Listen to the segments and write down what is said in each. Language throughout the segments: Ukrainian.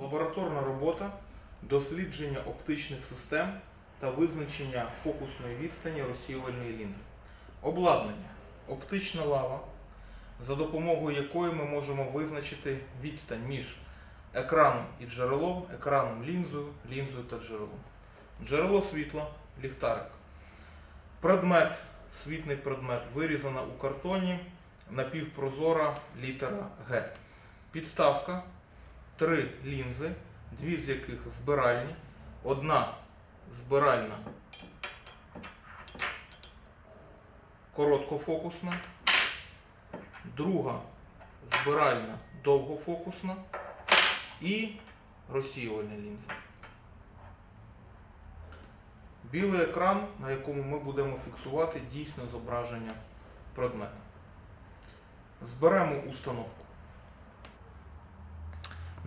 Лабораторна робота, дослідження оптичних систем та визначення фокусної відстані розсіювальної лінзи. Обладнання. Оптична лава, за допомогою якої ми можемо визначити відстань між екраном і джерелом, екраном лінзою, лінзою та джерелом. Джерело світла, ліхтарик. Предмет, світний предмет, вирізана у картоні напівпрозора літера Г. Підставка, три лінзи, дві з яких збиральні, одна збиральна короткофокусна, друга збиральна довгофокусна і розсіювальна лінза. Білий екран, на якому ми будемо фіксувати дійсне зображення предмета. Зберемо установку.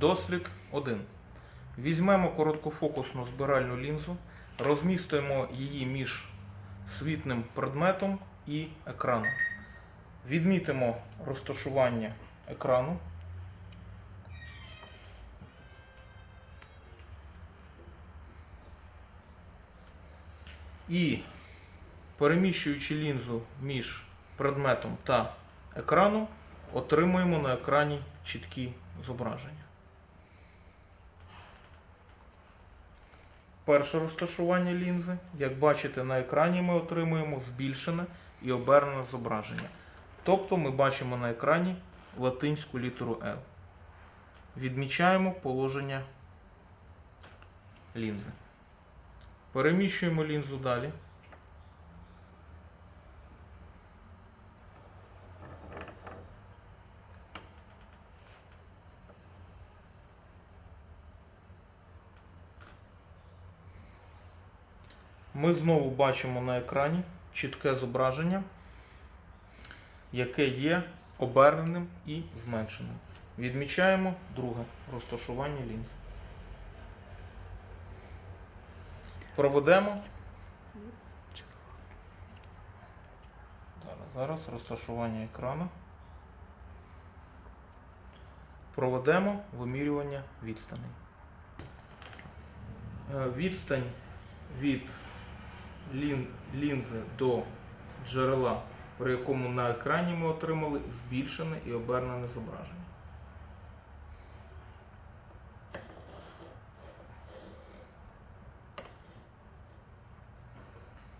Дослід 1. Візьмемо короткофокусну збиральну лінзу, розмістуємо її між світним предметом і екраном. Відмітимо розташування екрану. І переміщуючи лінзу між предметом та екраном, отримуємо на екрані чіткі зображення. Перше розташування лінзи. Як бачите, на екрані ми отримуємо збільшене і обернене зображення. Тобто ми бачимо на екрані латинську літеру L. Відмічаємо положення лінзи. Переміщуємо лінзу далі. Ми знову бачимо на екрані чітке зображення, яке є оберненим і зменшеним. Відмічаємо друге розташування лінзи. Проведемо. Зараз, зараз розташування екрану. Проведемо вимірювання відстаней. Е, Відстань від лінзи до джерела, при якому на екрані ми отримали збільшене і обернене зображення.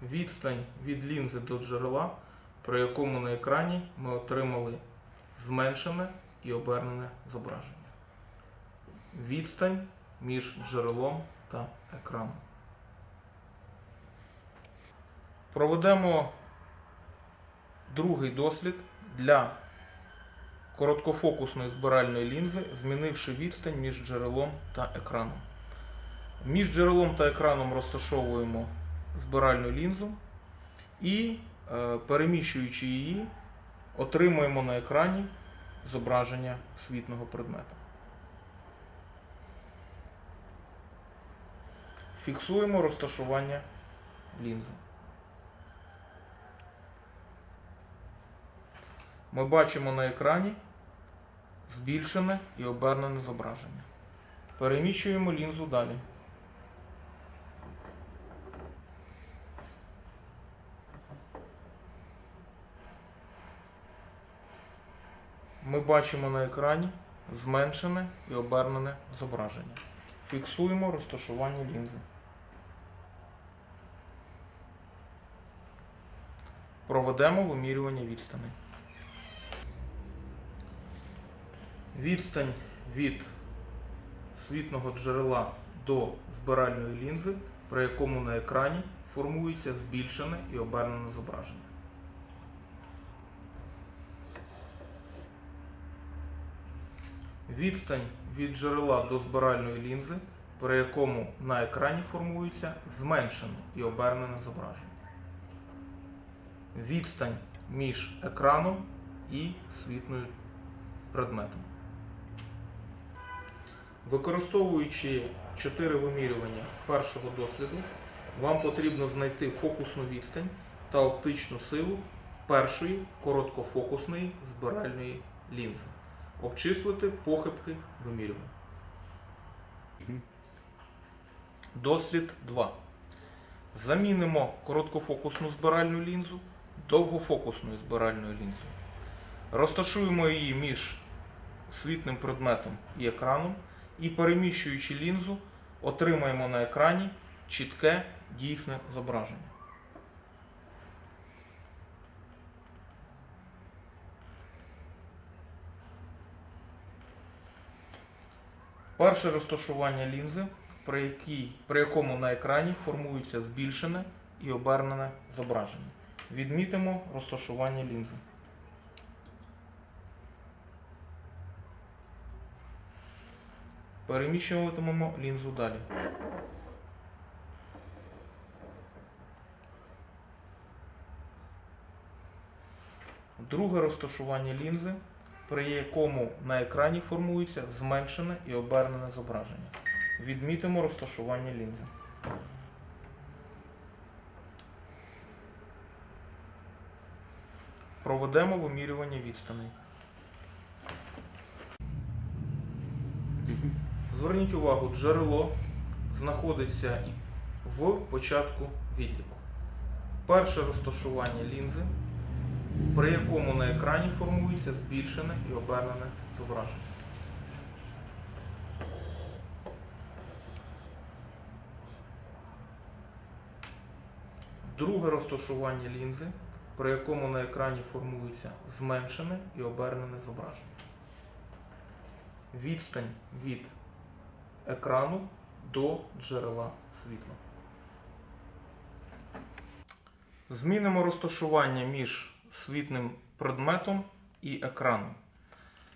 Відстань від лінзи до джерела, при якому на екрані ми отримали зменшене і обернене зображення. Відстань між джерелом та екраном. Проведемо другий дослід для короткофокусної збиральної лінзи, змінивши відстань між джерелом та екраном. Між джерелом та екраном розташовуємо збиральну лінзу і, е, переміщуючи її, отримуємо на екрані зображення світного предмета. Фіксуємо розташування лінзи. Ми бачимо на екрані збільшене і обернене зображення. Переміщуємо лінзу далі. Ми бачимо на екрані зменшене і обернене зображення. Фіксуємо розташування лінзи. Проведемо вимірювання відстаней. Відстань від світного джерела до збиральної лінзи, при якому на екрані формується збільшене і обернене зображення. Відстань від джерела до збиральної лінзи, при якому на екрані формується зменшене і обернене зображення. Відстань між екраном і світною предметом. Використовуючи чотири вимірювання першого досліду, вам потрібно знайти фокусну відстань та оптичну силу першої короткофокусної збиральної лінзи. Обчислити похибки вимірювань. Дослід 2. Замінимо короткофокусну збиральну лінзу довгофокусною збиральною лінзою. Розташуємо її між світним предметом і екраном і переміщуючи лінзу, отримаємо на екрані чітке дійсне зображення. Перше розташування лінзи, при, якій, при якому на екрані формується збільшене і обернене зображення. Відмітимо розташування лінзи. Переміщуватимемо лінзу далі. Друге розташування лінзи, при якому на екрані формується зменшене і обернене зображення. Відмітимо розташування лінзи. Проведемо вимірювання відстаней. Зверніть увагу, джерело знаходиться в початку відліку. Перше розташування лінзи, при якому на екрані формується збільшене і обернене зображення. Друге розташування лінзи, при якому на екрані формується зменшене і обернене зображення. Відстань від екрану до джерела світла. Змінимо розташування між світним предметом і екраном.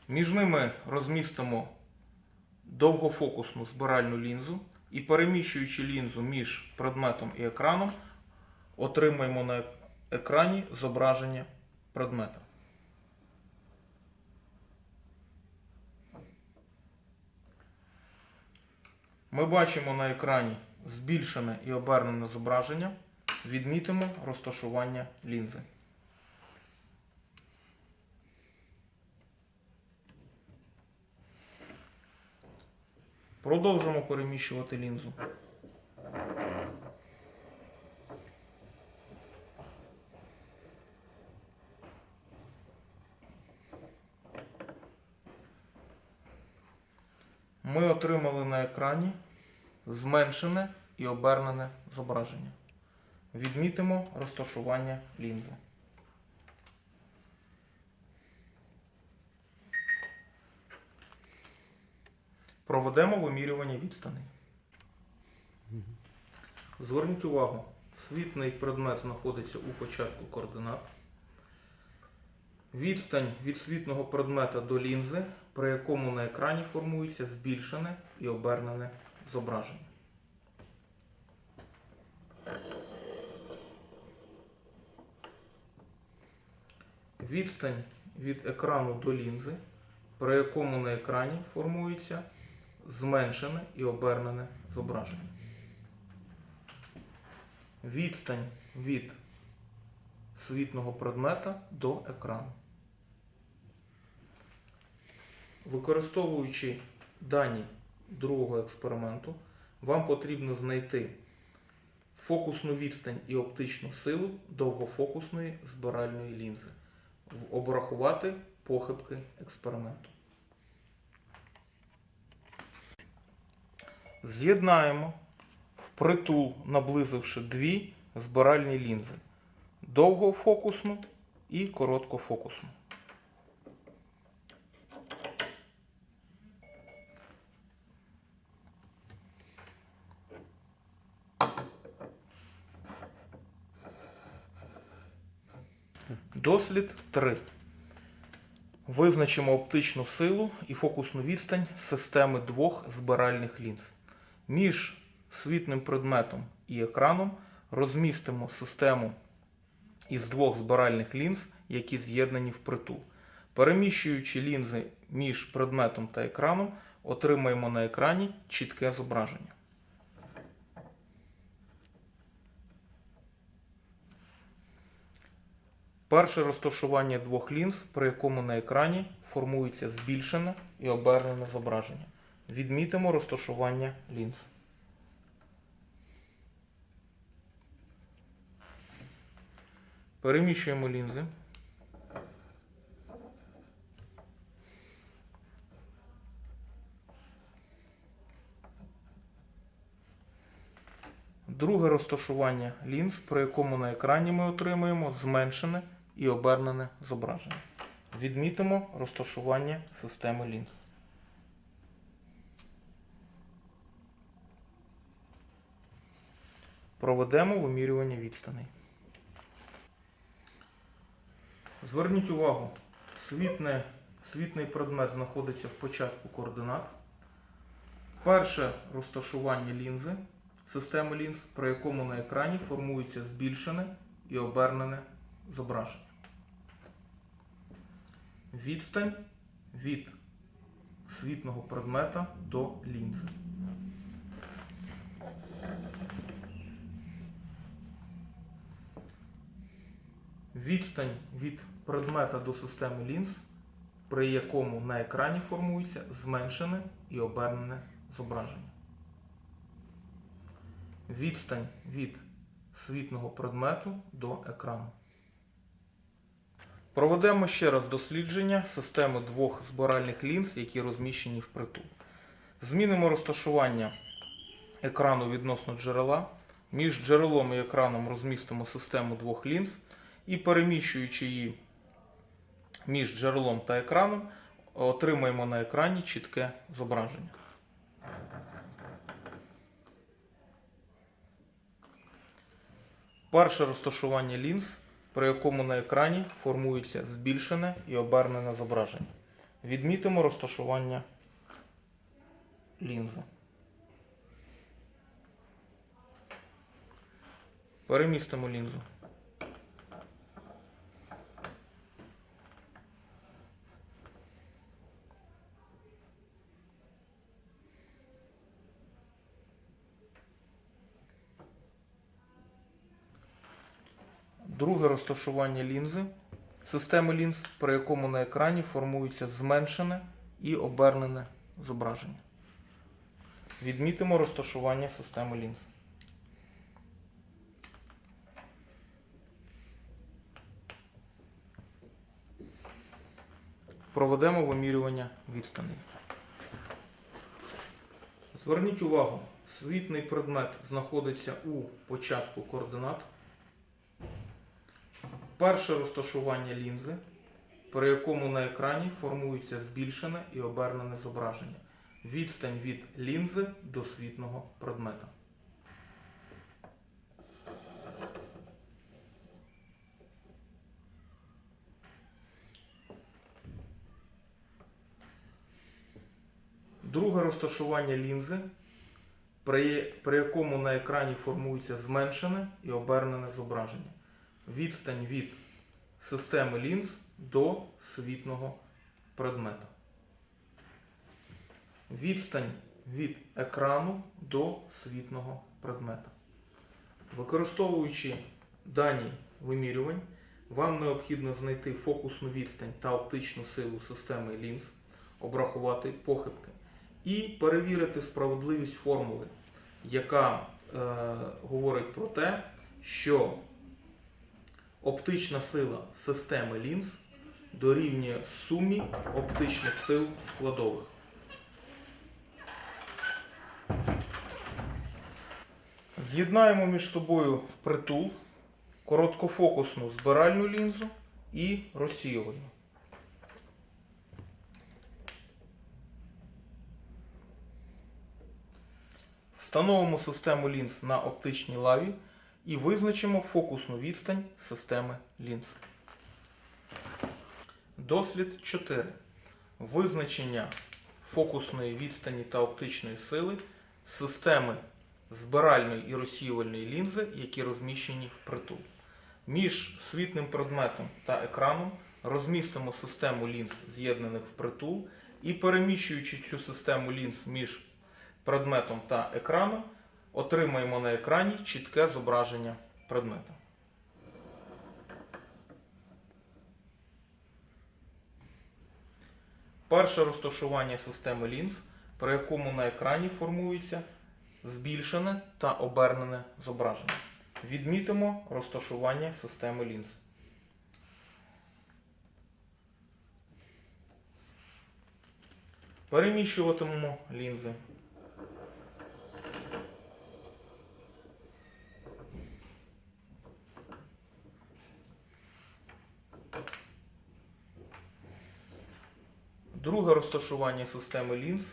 Між ними розмістимо довгофокусну збиральну лінзу і переміщуючи лінзу між предметом і екраном, отримаємо на екрані зображення предмета. Ми бачимо на екрані збільшене і обернене зображення. Відмітимо розташування лінзи. Продовжимо переміщувати лінзу. Ми отримали на екрані зменшене і обернене зображення. Відмітимо розташування лінзи. Проведемо вимірювання відстаней. Зверніть увагу, світний предмет знаходиться у початку координат. Відстань від світного предмета до лінзи, при якому на екрані формується збільшене і обернене зображення. Відстань від екрану до лінзи, при якому на екрані формується зменшене і обернене зображення. Відстань від світного предмета до екрану. Використовуючи дані другого експерименту, вам потрібно знайти фокусну відстань і оптичну силу довгофокусної збиральної лінзи, обрахувати похибки експерименту. З'єднаємо впритул, наблизивши дві збиральні лінзи довгофокусну і короткофокусну. Дослід 3. Визначимо оптичну силу і фокусну відстань системи двох збиральних лінз. Між світним предметом і екраном розмістимо систему із двох збиральних лінз, які з'єднані впритул. Переміщуючи лінзи між предметом та екраном, отримаємо на екрані чітке зображення. Перше розташування двох лінз, при якому на екрані формується збільшене і обернене зображення. Відмітимо розташування лінз. Переміщуємо лінзи. Друге розташування лінз, при якому на екрані ми отримуємо зменшене і обернене зображення. Відмітимо розташування системи лінз. Проведемо вимірювання відстаней. Зверніть увагу, світне, світний предмет знаходиться в початку координат. Перше розташування лінзи, системи лінз, при якому на екрані формується збільшене і обернене зображення. Відстань від світного предмета до лінзи. Відстань від предмета до системи лінз, при якому на екрані формується зменшене і обернене зображення. Відстань від світного предмету до екрану. Проведемо ще раз дослідження системи двох збиральних лінз, які розміщені впритул. Змінимо розташування екрану відносно джерела. Між джерелом і екраном розмістимо систему двох лінз і переміщуючи її між джерелом та екраном, отримаємо на екрані чітке зображення. Перше розташування лінз, при якому на екрані формується збільшене і обернене зображення. Відмітимо розташування лінзи. Перемістимо лінзу. Друге розташування лінзи, системи лінз, при якому на екрані формується зменшене і обернене зображення. Відмітимо розташування системи лінз. Проведемо вимірювання відстаней. Зверніть увагу, світний предмет знаходиться у початку координат. Перше розташування лінзи, при якому на екрані формується збільшене і обернене зображення. Відстань від лінзи до світного предмета. Друге розташування лінзи, при, якому на екрані формується зменшене і обернене зображення. Відстань від системи лінз до світного предмета. Відстань від екрану до світного предмета. Використовуючи дані вимірювань, вам необхідно знайти фокусну відстань та оптичну силу системи лінз, обрахувати похибки і перевірити справедливість формули, яка е, говорить про те, що оптична сила системи лінз дорівнює сумі оптичних сил складових. З'єднаємо між собою впритул короткофокусну збиральну лінзу і розсіювальну. Встановимо систему лінз на оптичній лаві і визначимо фокусну відстань системи лінз. Дослід 4. Визначення фокусної відстані та оптичної сили системи збиральної і розсіювальної лінзи, які розміщені впритул. Між світним предметом та екраном розмістимо систему лінз, з'єднаних впритул, і переміщуючи цю систему лінз між предметом та екраном, отримаємо на екрані чітке зображення предмета. Перше розташування системи лінз, при якому на екрані формується збільшене та обернене зображення. Відмітимо розташування системи лінз. Переміщуватимемо лінзи. Друге розташування системи лінз,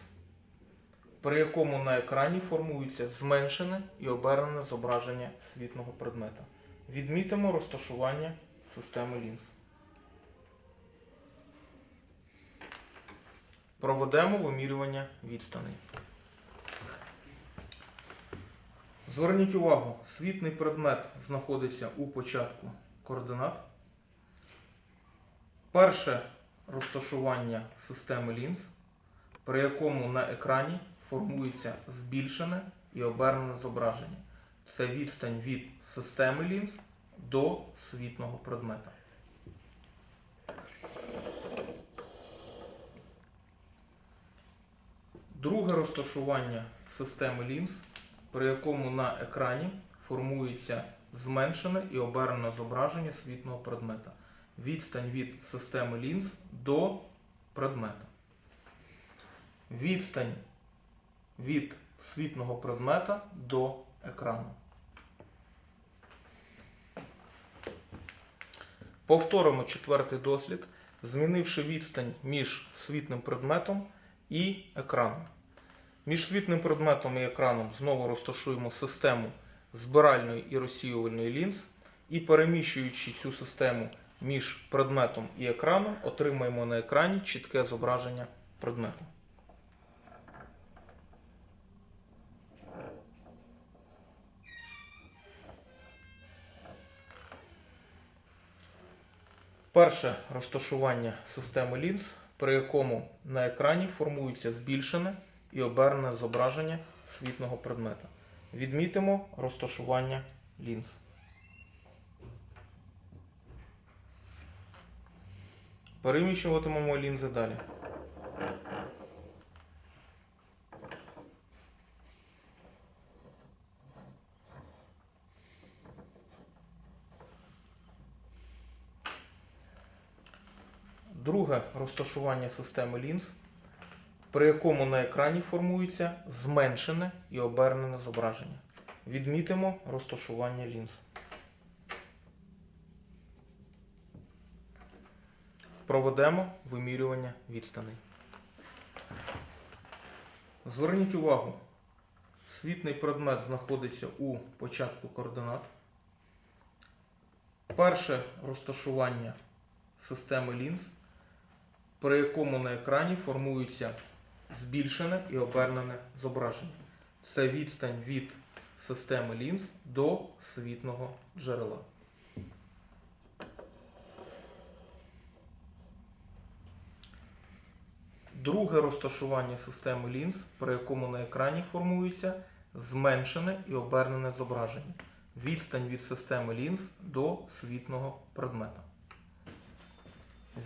при якому на екрані формується зменшене і обернене зображення світного предмета. Відмітимо розташування системи лінз. Проведемо вимірювання відстаней. Зверніть увагу, світний предмет знаходиться у початку координат. Перше розташування системи лінз, при якому на екрані формується збільшене і обернене зображення. Це відстань від системи лінз до світного предмета. Друге розташування системи лінз, при якому на екрані формується зменшене і обернене зображення світного предмета. Відстань від системи лінз до предмета. Відстань від світного предмета до екрану. Повторимо четвертий дослід, змінивши відстань між світним предметом і екраном. Між світним предметом і екраном знову розташуємо систему збиральної і розсіювальної лінз і переміщуючи цю систему між предметом і екраном, отримаємо на екрані чітке зображення предмету. Перше розташування системи лінз, при якому на екрані формується збільшене і обернене зображення світного предмета. Відмітимо розташування лінз. Переміщуватимемо лінзи далі. Друге розташування системи лінз, при якому на екрані формується зменшене і обернене зображення. Відмітимо розташування лінз. Проведемо вимірювання відстаней. Зверніть увагу, світний предмет знаходиться у початку координат. Перше розташування системи лінз, при якому на екрані формується збільшене і обернене зображення. Це відстань від системи лінз до світного джерела. Друге розташування системи лінз, при якому на екрані формується зменшене і обернене зображення. Відстань від системи лінз до світного предмета.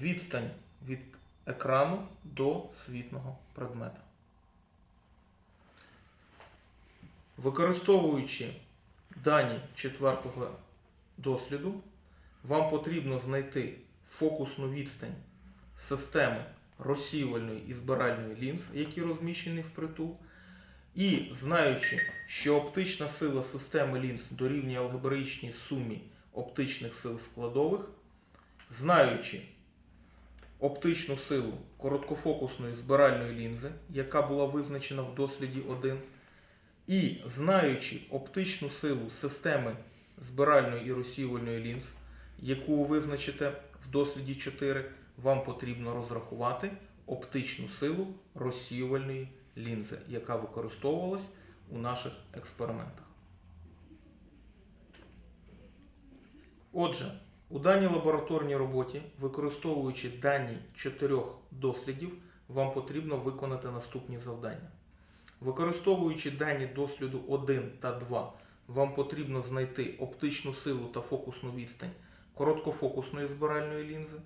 Відстань від екрану до світного предмета. Використовуючи дані четвертого досліду, вам потрібно знайти фокусну відстань системи розсіювальної і збиральної лінз, які розміщені впритул. І знаючи, що оптична сила системи лінз дорівнює алгебраїчній сумі оптичних сил складових, знаючи оптичну силу короткофокусної збиральної лінзи, яка була визначена в досліді 1, і знаючи оптичну силу системи збиральної і розсіювальної лінз, яку ви визначите в досліді 4, вам потрібно розрахувати оптичну силу розсіювальної лінзи, яка використовувалась у наших експериментах. Отже, у даній лабораторній роботі, використовуючи дані чотирьох дослідів, вам потрібно виконати наступні завдання. Використовуючи дані досліду 1 та 2, вам потрібно знайти оптичну силу та фокусну відстань короткофокусної збиральної лінзи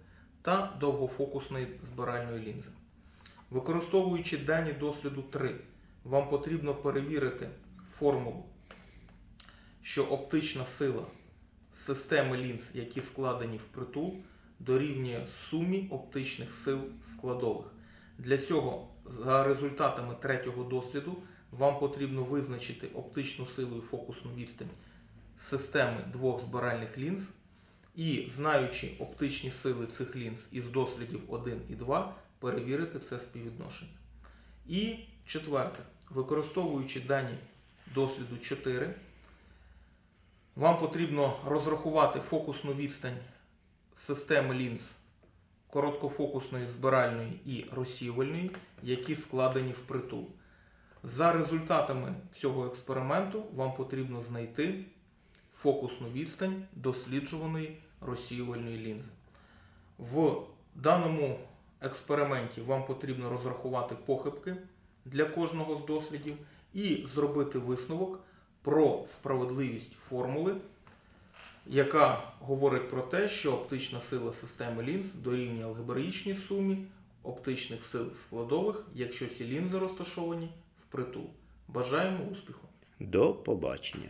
та довгофокусної збиральної лінзи. Використовуючи дані досліду 3, вам потрібно перевірити формулу, що оптична сила системи лінз, які складені в притул, дорівнює сумі оптичних сил складових. Для цього, за результатами третього досліду, вам потрібно визначити оптичну силу і фокусну відстань системи двох збиральних лінз. І, знаючи оптичні сили цих лінз із дослідів 1 і 2, перевірити це співвідношення. І четверте, використовуючи дані досліду 4, вам потрібно розрахувати фокусну відстань системи лінз короткофокусної, збиральної і розсіювальної, які складені в притул. За результатами цього експерименту вам потрібно знайти фокусну відстань досліджуваної розсіювальної лінзи. В даному експерименті вам потрібно розрахувати похибки для кожного з дослідів і зробити висновок про справедливість формули, яка говорить про те, що оптична сила системи лінз дорівнює алгебраїчній сумі оптичних сил складових, якщо ці лінзи розташовані впритул. Бажаємо успіху! До побачення.